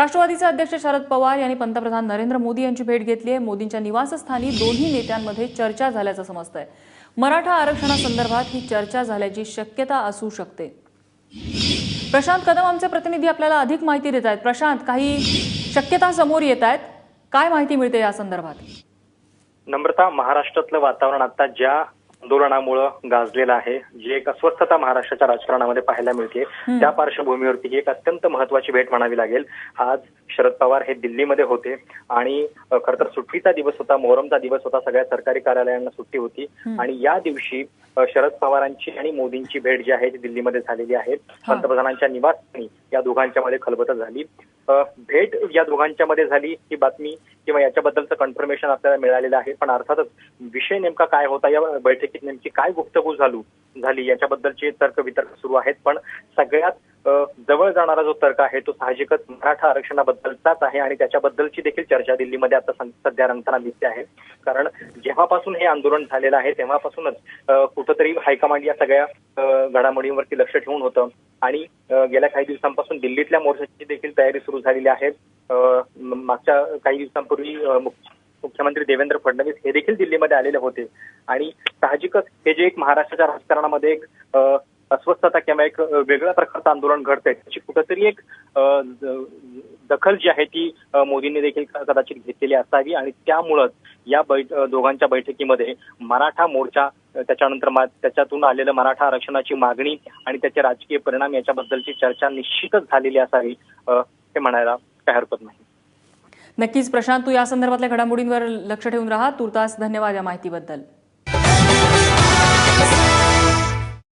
राष्ट्रवादीचे अध्यक्ष शरद पवार यांनी पंतप्रधान नरेंद्र मोदी यांची भेट घेतली आहे. मोदींच्या निवासस्थानी दोन्ही नेत्यांमध्ये चर्चा झाल्याचं समजतंय. मराठा आरक्षणासंदर्भात ही चर्चा झाल्याची शक्यता असू शकते. प्रशांत कदम आमचे प्रतिनिधी आपल्याला अधिक माहिती देत आहेत. प्रशांत काही शक्यता समोर येत आहेत. काय माहिती मिळते या संदर्भात? नम्रता महाराष्ट्रातलं वातावरण आता ज्या आंदोलनामुळं गाजलेलं आहे. जी एक अस्वस्थता महाराष्ट्राच्या राजकारणामध्ये पाहायला मिळते त्या पार्श्वभूमीवरती ही एक अत्यंत महत्वाची भेट म्हणावी लागेल. आज शरद पवार हे दिल्लीमध्ये होते आणि खरं तर सुट्टीचा दिवस होता मोहरमचा दिवस होता सगळ्या सरकारी कार्यालयांना सुट्टी होती. आणि या दिवशी शरद पवारांची आणि मोदींची भेट जी आहे ती दिल्लीमध्ये झालेली आहे. पंतप्रधानांच्या निवासस्थानी या दोघांच्या मध्ये खलबत झाली. भेट या दोघांच्या मध्ये झाली ही बातमी किंवा याच्याबद्दलचं कन्फर्मेशन आपल्याला मिळालेलं आहे. पण अर्थातच विषय नेमका काय होता? या बैठकीत नेमकी काय गुप्तगू झालू? झाली? याच्याबद्दलचे तर्क वितर्क सुरू आहेत. पण सगळ्यात जवळ जाणारा जो तर्क आहे तो साहजिकच मराठा आरक्षणाबद्दलचाच आहे आणि त्याच्याबद्दलची देखील चर्चा दिल्लीमध्ये आता सध्या रंगताना दिसते आहे. कारण जेव्हापासून हे आंदोलन झालेलं आहे तेव्हापासूनच कुठंतरी हायकमांड या सगळ्या घडामोडींवरती लक्ष ठेवून होतं. आणि गेल्या काही दिवसांपासून दिल्लीतल्या मोर्चाची देखील तयारी सुरू झालेली आहे. मागच्या काही दिवसांपूर्वी मुख्यमंत्री देवेंद्र फडणवीस हे देखील दिल्लीमध्ये आलेले होते. आणि साहजिकच हे जे एक महाराष्ट्राच्या राजकारणामध्ये एक अस्वस्थता किंवा एक वेगळ्या प्रकारचं आंदोलन घडतंय. त्याची कुठंतरी एक दखल जी आहे ती मोदींनी देखील कदाचित घेतलेली असावी. आणि त्यामुळंच या बैठ दोघांच्या बैठकीमध्ये मराठा मोर्चा त्याच्यानंतर मा- त्याच्यातून आलेलं मराठा आरक्षणाची मागणी आणि त्याचे राजकीय परिणाम याच्याबद्दलची चर्चा निश्चितच झालेली असावी हे म्हणायला काय हरकत नाही. नक्कीच प्रशांत तू या संदर्भातल्या घडामोडींवर लक्ष ठेवून राहा. तुर्तास धन्यवाद या माहितीबद्दल.